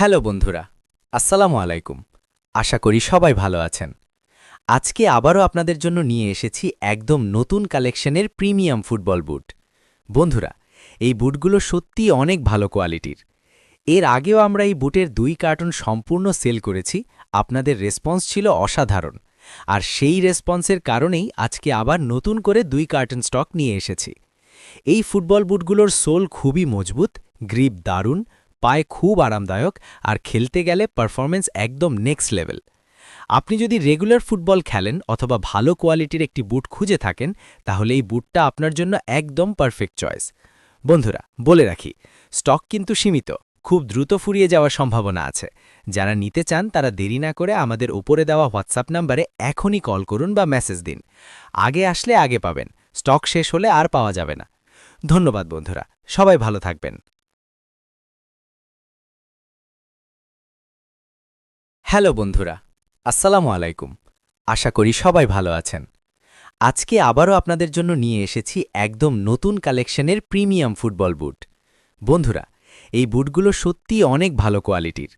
Hello বন্ধুরা, আসসালামু আলাইকুম। আশা করি সবাই ভালো আছেন। আজকে আবারও আপনাদের জন্য নিয়ে এসেছি একদম নতুন কালেকশনের প্রিমিয়াম ফুটবল বুট। বন্ধুরা, এই বুটগুলো সত্যি অনেক ভালো কোয়ালিটির। এর আগেও আমরা এই বুটের দুই কার্টন সম্পূর্ণ সেল করেছি, আপনাদের রেসপন্স ছিল অসাধারণ। আর সেই রেসপন্সের কারণেই আজকে আবার নতুন করে দুই কার্টন স্টক নিয়ে এসেছি। এই ফুটবল বুটগুলোর সোল খুবই মজবুত, গ্রিপ দারুণ পায়ে খুব আরামদায়ক আর খেলতে গেলে পারফরমেন্স একদম নেক্সট লেভেল আপনি যদি রেগুলার ফুটবল খেলেন অথবা ভালো কোয়ালিটির একটি বুট খুঁজে থাকেন, তাহলে এই বুটটা আপনার জন্য একদম পারফেক্ট চয়েস বন্ধুরা, বলে রাখি স্টক কিন্তু সীমিত। খুব দ্রুত ফুরিয়ে যাওয়ার সম্ভাবনা আছে। যারা নিতে চান, তারা দেরি না করে আমাদের উপরে দেওয়া হোয়াটসঅ্যাপ নাম্বারে এখনই কল করুন বা মেসেজ দিন। আগে আসলে আগে পাবেন। স্টক শেষ হলে আর পাওয়া যাবে না। ধন্যবাদ বন্ধুরা। সবাই ভালো থাকবেন। হ্যালো বন্ধুরা, আসসালামু আলাইকুম। আশা করি সবাই ভালো আছেন। আজকে আবারও আপনাদের জন্য নিয়ে এসেছি একদম নতুন কালেকশনের প্রিমিয়াম ফুটবল বুট। বন্ধুরা, এই বুটগুলো সত্যি অনেক ভালো কোয়ালিটির।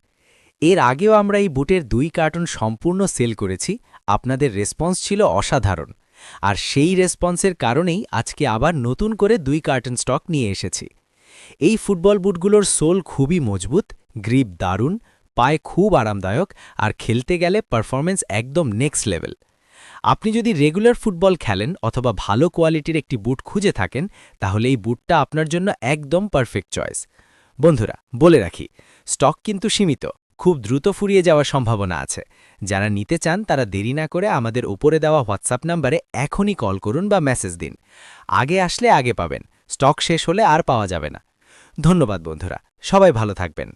এর আগেও আমরা এই বুটের দুই কার্টন সম্পূর্ণ সেল করেছি, আপনাদের রেসপন্স ছিল অসাধারণ। আর সেই রেসপন্সের কারণেই আজকে আবার নতুন করে দুই কার্টন স্টক নিয়ে এসেছি। এই ফুটবল বুটগুলোর সোল খুবই মজবুত, গ্রিপ দারুণ পায়ে খুব আরামদায়ক আর খেলতে গেলে পারফরমেন্স একদম নেক্সট লেভেল আপনি যদি রেগুলার ফুটবল খেলেন অথবা ভালো কোয়ালিটির একটি বুট খুঁজে থাকেন, তাহলে এই বুটটা আপনার জন্য একদম পারফেক্ট চয়েস বন্ধুরা, বলে রাখি স্টক কিন্তু সীমিত। খুব দ্রুত ফুরিয়ে যাওয়ার সম্ভাবনা আছে। যারা নিতে চান, তারা দেরি না করে আমাদের উপরে দেওয়া হোয়াটসঅ্যাপ নাম্বারে এখনই কল করুন বা মেসেজ দিন। আগে আসলে আগে পাবেন। স্টক শেষ হলে আর পাওয়া যাবে না। ধন্যবাদ বন্ধুরা। সবাই ভালো থাকবেন।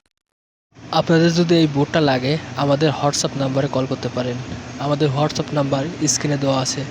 আপনাদের যদি এই বোর্ডটা লাগে, আমাদের হোয়াটসঅ্যাপ নাম্বারে কল করতে পারেন। আমাদের হোয়াটসঅ্যাপ নাম্বার স্ক্রিনে দেওয়া আছে।